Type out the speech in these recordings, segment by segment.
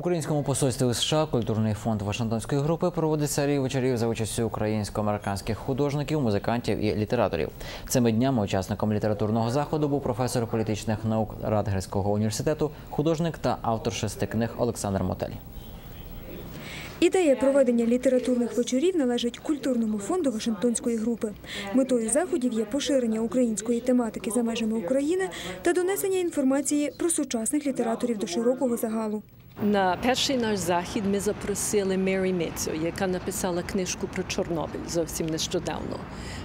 Українському посольстві США культурний фонд Вашингтонської групи проводить серію вечорів за участю українсько-американських художників, музикантів і літераторів. Цими днями учасником літературного заходу був професор політичних наук Радгерського університету, художник та автор шести книг Олександр Мотель. Ідея проведення літературних вечорів належить культурному фонду Вашингтонської групи. Метою заходів є поширення української тематики за межами України та донесення інформації про сучасних літераторів до широкого загалу. На перший наш захід ми запросили Мері Мицю, яка написала книжку про Чорнобиль зовсім нещодавно.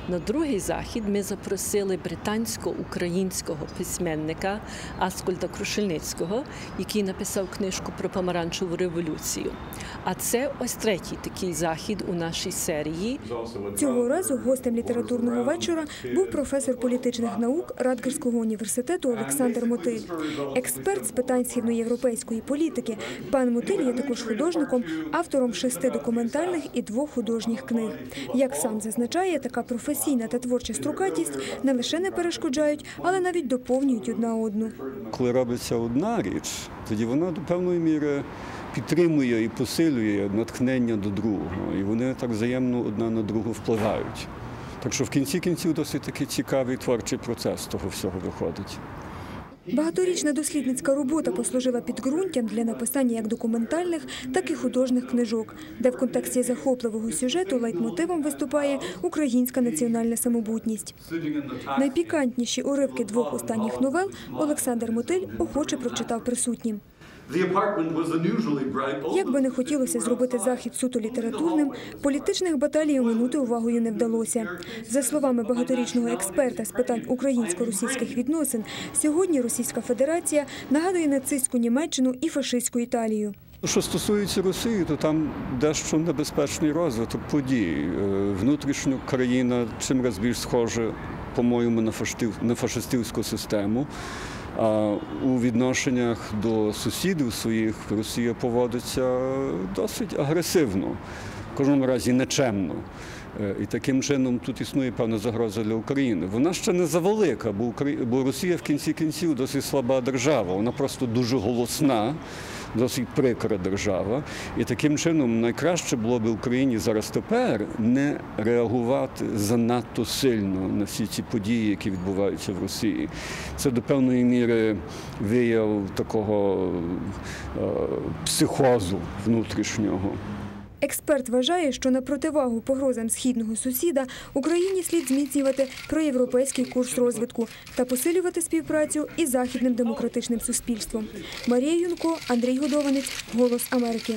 На другий захід ми запросили британсько-українського письменника Аскольда Крушельницького, який написав книжку про помаранчеву революцію. А це ось третій такий захід у нашій серії. Цього разу гостем літературного вечора був професор політичних наук Радгерського університету Олександр Мотиль. Експерт з питань східноєвропейської політики. Пан Мотиль є також художником, автором шести документальних і двох художніх книг. Як сам зазначає, така професійна та творча строкатість не лише не перешкоджають, але навіть доповнюють одна одну. Коли робиться одна річ, тоді вона до певної міри підтримує і посилює натхнення до другого. І вони так взаємно одна на другу впливають. Так що в кінці кінців досить такий цікавий творчий процес того всього виходить. Багаторічна дослідницька робота послужила підґрунтям для написання як документальних, так і художніх книжок, де в контексті захопливого сюжету лейтмотивом виступає українська національна самобутність. Найпікантніші уривки двох останніх новел Олександр Мотиль охоче прочитав присутнім. Як би не хотілося зробити захід суто літературним, політичних баталій оминути увагою не вдалося. За словами багаторічного експерта з питань українсько-російських відносин, сьогодні Російська Федерація нагадує нацистську Німеччину і фашистську Італію. Що стосується Росії, то там дещо небезпечний розвиток подій. Е, Внутрішньо країна чим раз більш схожа, по-моєму, на фашистівську систему. А у відношеннях до сусідів своїх Росія поводиться досить агресивно, в кожному разі нечемно. Е, І таким чином тут існує певна загроза для України. Вона ще не завелика, бо Росія в кінці кінців досить слаба держава. Вона просто дуже голосна, досить прикра держава. І таким чином найкраще було б Україні зараз тепер не реагувати занадто сильно на всі ці події, які відбуваються в Росії. Це до певної міри вияв такого е, психозу внутрішнього. Експерт вважає, що на противагу погрозам східного сусіда Україні слід зміцнювати проєвропейський курс розвитку та посилювати співпрацю із західним демократичним суспільством. Марія Юнко, Андрій Годованець, Голос Америки.